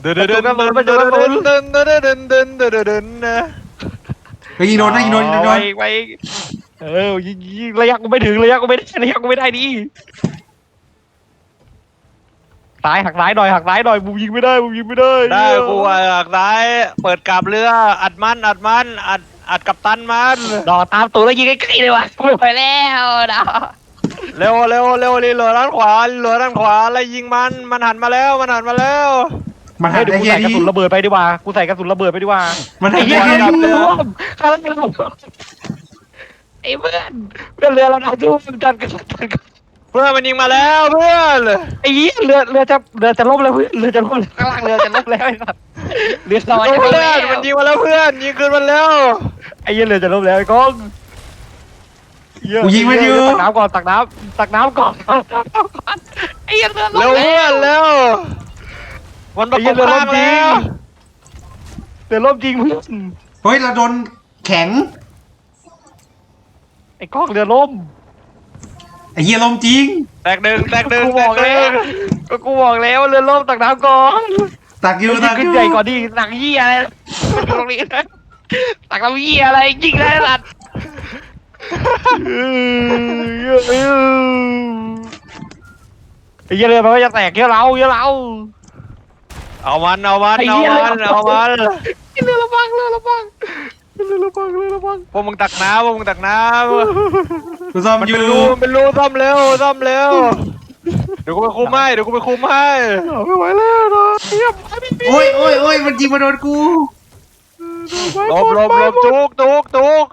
เดินเดินเดินเดินเดินเดินเดินเดินเดินเดินเดินเดินเดินนะไปยิงโดนนะยิงโดนยิงโดนไปไปเออยิงยิงระยะกูไม่ถึงระยะกูไม่ได้ระยะกูไม่ได้ดิซ้ายหักซ้ายหน่อยหักซ้ายหน่อยบูมยิงไม่ได้บูมยิงไม่ได้ได้กูหักซ้ายเปิดกลับเรืออัดมันอัดมันอัดอัดกับตันมันดอกตามตัวแล้วยิงใกล้ๆเลยว่ะไม่ไหวแล้วนะเร็วเร็วเร็วรีโหลดด้านขวารีโหลดด้านขวาแล้วยิงมันมันหันมาแล้วมันหันมาแล้ว มันหัให้นเดี๋ยวได้กูแค่ใส่กระนี้สุนระเบิดไปดีกว่า กูใส่กระสุนระเบิดไปดีกว่ามันหัไอ้นเหี้ได้ยแค่เรือนี้เราล่มข้างล่างเรือล่มไอ้เพื่อนเพื่อนเรือเราดันทุ่มดันกันดันกันเพื่อนมันยิงมาแล้วเพื่อนไอ้เหี้ยเรือเรือจะเรือจะล่มแล้วเพื่อนเรือจะล่มแล้วข้างล่างเรือจะล่มแล้วไอ้สัสเรือลอยจะล่มเพื่อแล้นวมันยิงมาแล้วเพื่อนยิงคืนมันแล้วไอ้เหี้ยเรือจะล่มแล้วไอ้กองเหี้กูยิงมันอยู่ ตักน้ำก่อนตักน้ำตักน้ำก่อนตักน้ำก่อนไอ้เหี้ยเรือล่เร็วมเพื่แล้อนวเร็ว มันประกบข้างแล้วเรือล่มจริงเพื่อนเฮ้ยเราโดนแข็งไอ้กองเรือล่มไอ้เหี้ยลมจริง แตกหนึ่งแตกหนึ่งกูแตบอกกหแล้นึ่วงก็กูบอกแล้วเรือล่มตักน้ำก่อนตักอยู่ยิตังกอขึ้นยู่ใหญ่กว่านี้หนังเหี้ยอะไรตรงนี้นะตักน้ำเหี้ยอะไรยิงได้สัตว์ไอ้เหี้ยเรือมันก็จะแตกเยอะเราเยอะเรา เอามันเอามันไอ้เอาเหี้ยมันเรือเอามันเรือระบังเรือระบังเรือระบังเรือระบังพวกมึงตักน้ำพวกมึงตักน้กูซ่อมำมันอเป็นยู่รูมันเป็นรูซ่อมเร็วซ่อมเร็วเดี๋ยวกูไปคุมให้เดี๋ยวกูไปคุมให้ไม่ไหวแล้วนะเหี้ยโอ้ยโอ้ยโอ้ยมันยิงมาโดนกู หลบหลบหลบจุกจุกจุก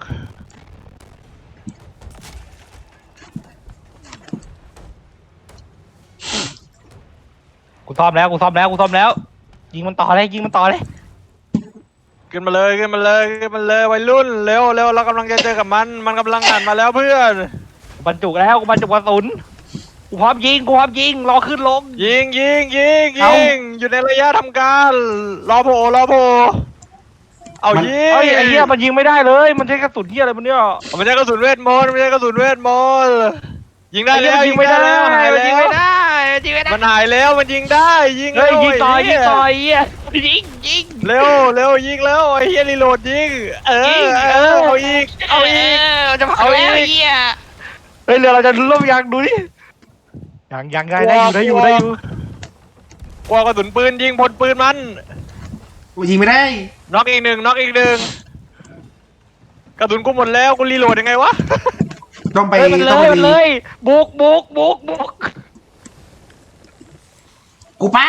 กูซ่อมแล้วกูซ่อมแล้วกูซ่อมแล้ว ยิงมันต่อเลยยิงมันต่อเลยขึ้นมาเลยขึ้นมาเลยขึ้นมาเลยวัยรุ่นเร็วเร็วเรากำลังจะเจอกับมัน มันกำลังหันมาแล้วเพื่อนกูบรรจุแล้วกูบรรจุกระสุนกูพร้อมยิงกูพร้อมยิงรอขึ้นลมยิงยิงยิงเอายิงอยู่ในระยะทำการรอโผล่รอโผล่เอายิงเฮ้ยไอ้เหี้ยมันยิงไม่ได้เลย มันใช้กระสุนเหี้ยอะไรมันเนี่ย มันใช่กระสุนเวทมนต์มันใช่กระสุนเวทมนต์ยิงได้ไอ้เหี้แล้ยวมันยิงไม่ได้แล้วหายมันแล้ยิงวไม่ได้มัน ยิงไม่ได้มันหายแล้วมันยิงได้ยิงเฮ้ยร็วยิงต่อไเยิงต่อไอ้เหี้ยยิงยิงเร็วเร็วยิงแล้วไอ้เฮียรีโหลดยิงเออยิงเออเอาอีกเอาอีกเจะพังเอาอีกแล้วไอ้เหี้ยเฮ้ยเรือเราจะล่มยังดูดิยังยังได้ได้อยู่ได้อยู่ได้อยู่กลัวกระสุนปืนยิงพลปืนมันกูยิงไม่ได้น็อกอีกหนึ่งน็อกอีกหนึ่งกระสุนกูหมดแล้วกูรีโหลดยังไงวะต้องไปเฮ้ยมันเลต้องยไปมันเลยบุกบุกบุกบุก กูไป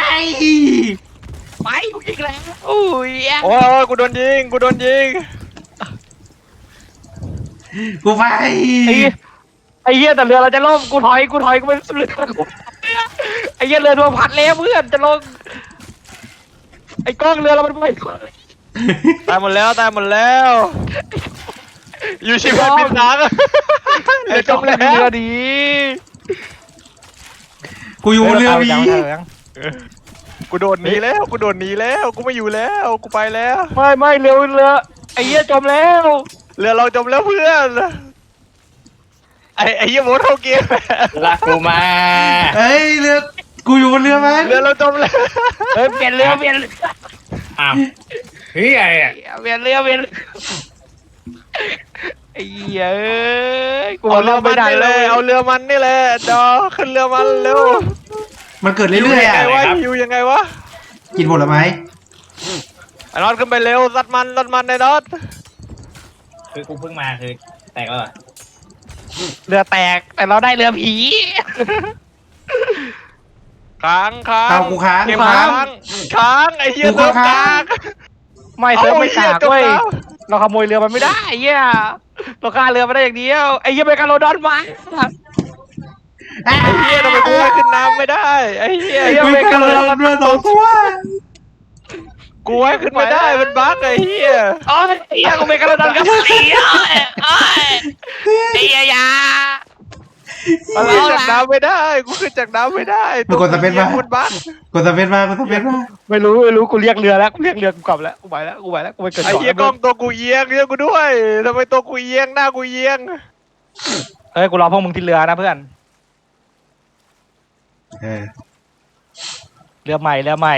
ไปกูยิงแล้วอุ้ยโอ้ยโอ้ยกูโดนยิง กูโดนยิง กูไป ไอ้เหี้ยไอ้เหี้ยแต่เรือเราจะล่ม กูถอย กูถอย กูไม่เรือกูไอ้เหี้ยเรือโดนพัดแล้วเพื่อน จะลง ไอ้กล้องเรือเรามันไม่ตายหมดแล้ว ตายหมดแล้ว อยู่ชีวิตปิดน้ำไอ้เรือจกล้องมเรือแล้วเรือดี กูอยู่บนเรือผี กูโดนหนีแล้วกูโดนหนีแล้วกูไม่อยู่แล้วกูไปแล้วไม่ไม่เรือเรือไอ้เหี้ยจมแล้วเรือเราจมแล้วเพื่อนไอ้ไอ้เหี้ยโมดเข้าเกียร์ลากกูมาเฮ้ยเรือกูอยู่บนเรือมันเรือเราจมแล้วเฮ้ยเปลี่ยนเรือเปลี่ยนเรืออ้าวเฮ้ยอะไรอะเปลี่ยนเรือเปลี่ยนเรือไอ้เหี้ยเอ้ยกูเอาเอาเรืเรืออมัไม่นได้นี่เลเลยยเอาเรือมันนี่แหละดอขึ้นเรือมันเร็ว มันเกิดเรื่อยๆยังอะไงวะหิวยังไงวะกินผลไม้ไอ้น็อตขึ้นไปเร็วซัดมันซัดมันไอ้น็อตคือกูเพิ่งมาคือแตกแล้วเหรอเรือแตกแต่เราได้เรือผี ค้างค้างเอากูค้างเกมกูค้าค้างงค้างไอ้เหี้ยกูเติมค้างค้างไม่เซิร์ฟไม่กากเอาเว้ยไอ้เหี้ยจมน้เราขโมยเรือมันไม่ได้ไอ้เหี้ยเราฆ่าเรือมาได้อย่างเดียวไอ้เหี้ยเป็นการโรดอนมา ไอ้เหี้ยทำไมกูว่ายขึ้นน้ำไม่ได้ ไอ้เหี้ยไอ้เหี้ยกูกระโดดเรือสองตัวกูว่ายขึ้นไม่ได้ มันบั๊กไอ้เหี้ยโอ้ยไอ้เหี้ยกูเป็นการโรดอนกับสีโอ้ยโอ้ยไอ้เหี้ยอยากูขึ้นจากน้ำไม่ได้ กูขึ้นจากน้ำไม่ได้มันกดสเปซหี้มายมันบั๊กกดสเปซมากดสเปซมาไม่รู้ไม่รู้กูเรียกเรือแล้วกูเรียกเรือกูกลับแล้วกูไปแล้วกูไปแล้วกูไปเกิดไอ้ก่อนเหี้ยกล้องตัวกูเอียงเรียกกูด้วยทำไมตัวกูเอียงหน้ากูเอียงเฮ้ยกูรอพวกมึงที่เรือนะเพื่อนเออ เรือใหม่เรือใหม่